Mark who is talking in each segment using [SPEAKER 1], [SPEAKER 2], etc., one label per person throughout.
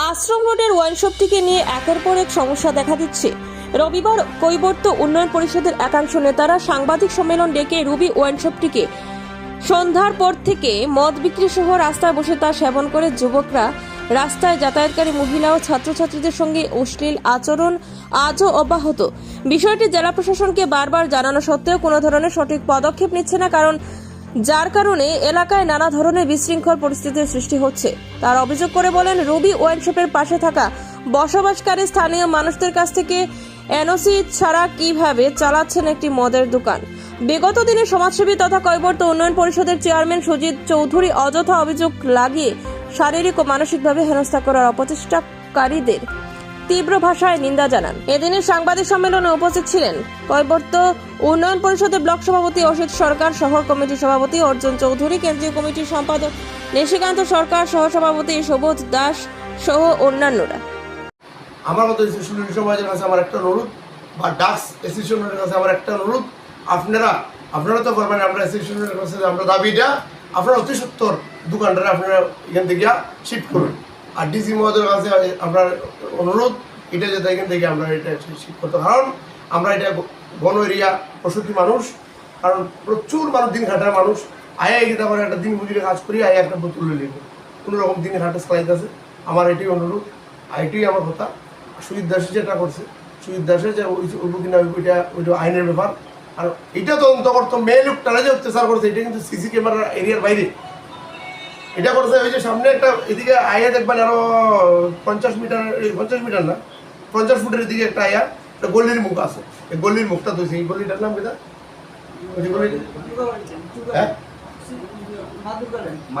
[SPEAKER 1] আশ্রম রোডের ওয়াইনশপটিকে নিয়ে একের পর এক সমস্যা দেখা দিচ্ছে। রবিবার কৈবর্ত উন্নয়ন পরিষদের একাংশ নেতারা সাংবাদিক সম্মেলন ডেকে রুবি ওয়াইনশপটিকে সন্ধ্যার পর থেকে মদ বিক্রি সহ রাস্তায় বসে তা সেবন করে যুবকরা। রাস্তায় যাতায়াতকারী মহিলা ও ছাত্রছাত্রীদের সঙ্গে অশ্লীল আচরণ আজও অব্যাহত। বিষয়টি জেলা প্রশাসনকে বারবার জানানো সত্ত্বেও কোনো ধরনের সঠিক পদক্ষেপ নিচ্ছে না, কারণ যার কারণে এলাকায় নানা ধরনের বিশৃঙ্খল পরিস্থিতির সৃষ্টি হচ্ছে। তার অভিযোগ করে বলেন, রবি ওয়াইনশপের পাশে থাকা বসবাসকারী স্থানীয় মানুষদের কাছ থেকে এনওসি ছাড়া কীভাবে চালাচ্ছেন একটি মদের দোকান? বিগত দিনে সমাজসেবী তথা কৈবর্ত উন্নয়ন পরিষদের চেয়ারম্যান সুজিত চৌধুরী অযথা অভিযোগ লাগিয়ে শারীরিক ও মানসিকভাবে হেনস্থা করার অপচেষ্টাকারীদের তীব্র ভাষায় নিন্দা জানান। এদিনের সাংবাদিক সম্মেলনে উপস্থিত ছিলেন কৈবর্ত উন্নয়ন পরিষদের ব্লক সভাপতি অসিত সরকার, শহর কমিটির সভাপতি অর্জুন চৌধুরী, কেন্দ্রীয় কমিটির সম্পাদক নিশিকান্ত সরকার সহসভাপতি সুবোধ দাস সহ অন্যান্যরা।
[SPEAKER 2] আমার মতো স্টেশনারি সমাজের কাছে আমার একটা অনুরোধ বা ডাক্স স্টেশনের কাছে আমার একটা অনুরোধ। আপনারা আপনারা তো করবেন আমরা স্টেশনের কাছে আমরা দাবিটা, আপনারা অতি সত্তর দোকানটা আপনারা এখান থেকে শিফট করুন। আর ডিসি মহোদয়ের কাছে আপনার অনুরোধ, এটা যাতে এখান থেকে আমরা এটা শিফট করতে কারণ আমরা এটা বন এরিয়া প্রসূতি মানুষ, কারণ প্রচুর মানুষ, দিন খাটার মানুষ। আয়া কিন্তু আমার একটা দিন মজুরি কাজ করি, আয়া একটা বোতল লিখব কোনো রকম দিন খাটা চালাইতেছে আমার এটাই অনুরোধ, আর এটাই আমার কথা। সুজিত দাস যেটা করছে, সুজিত দাসের যে কিনা ওইটা ওইটা আইনের ব্যাপার। আর এটা তদন্ত করতো মেয়ে লোকটারা যে অত্যাচার করছে, এটা কিন্তু সিসি ক্যামেরার এরিয়ার বাইরে। এটা করছে ওই যে সামনে একটা এদিকে আয়া দেখবেন আরও পঞ্চাশ মিটার পঞ্চাশ মিটার না পঞ্চাশ ফুটের এদিকে একটা আয়া একটা গল্লির মুখ আছে। এই গল্লির মুখটা ধুইছে এই গল্লিটার নাম কেটা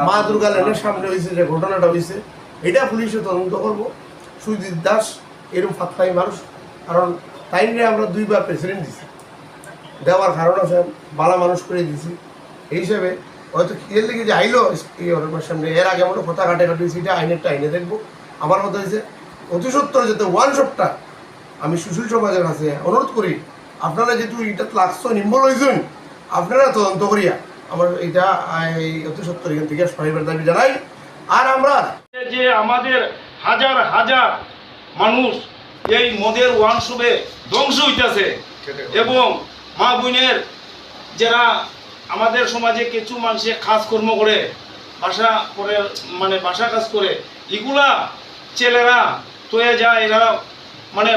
[SPEAKER 2] মা দুর্গা ল্যান্ডের সামনে হয়েছে যে ঘটনাটা হয়েছে এটা পুলিশে তদন্ত করব। সুজিত দাস এরকম ফাতফাই মানুষ কারণ তাই নিয়ে আমরা দুইবার প্রেসিডেন্ট দিছি। দেওয়ার কারণ আছে বালা মানুষ করে দিছি। এই হিসাবে হয়তো খিদের লেগে যে আইলো এই অরণ্যের সামনে। এর আগে আমরা কথা কাটে কাটে সেটা আইনেরটা আইনে দেখব। আমার মতো হয়েছে অতি সত্তর যাতে ওয়ান শপটা আমি সুশীল সমাজের কাছে অনুরোধ করি আপনারা যেহেতু এটা লাগছো নিম্বল হয়েছেন আপনারা তদন্ত করিয়া আমার এটা এই অতি সত্তর এখান থেকে সহায়বার দাবি জানাই। আর আমরা
[SPEAKER 3] যে আমাদের হাজার হাজার মানুষ এই মদের ওয়ানশপে ধ্বংস হইতেছে এবং মা বোনের যারা আমাদের সমাজে কিছু মানুষে খাস কর্ম করে, বাসা করে মানে বাসা কাজ করে। এগুলা ছেলেরা তয়ে যায়, এরা মানে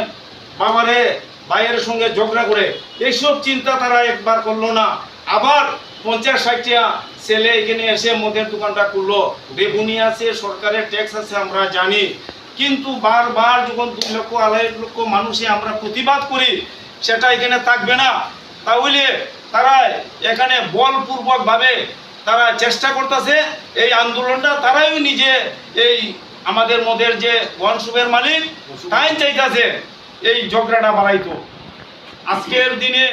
[SPEAKER 3] বাবারে, ভাইয়ের সঙ্গে ঝগড়া করে। এইসব চিন্তা তারা একবার করল না। আবার পঞ্চাশ ষাটটা ছেলে এখানে এসে মদের দোকানটা করল বেগুনি আছে, সরকারের ট্যাক্স আছে, আমরা জানি। কিন্তু বারবার যখন দুই লক্ষ, আড়াই লক্ষ মানুষে আমরা প্রতিবাদ করি, সেটা এখানে থাকবে না। তাহলে তারা এখানে বলপূর্বকভাবে তারা চেষ্টা করতেছে, এই আন্দোলনটা তারাই নিজে এই আমাদের মদের যে ওয়ানসুবের মালিক, তাই চাইতেছে এই ঝগড়াটা বাড়াইতো। আজকের দিনে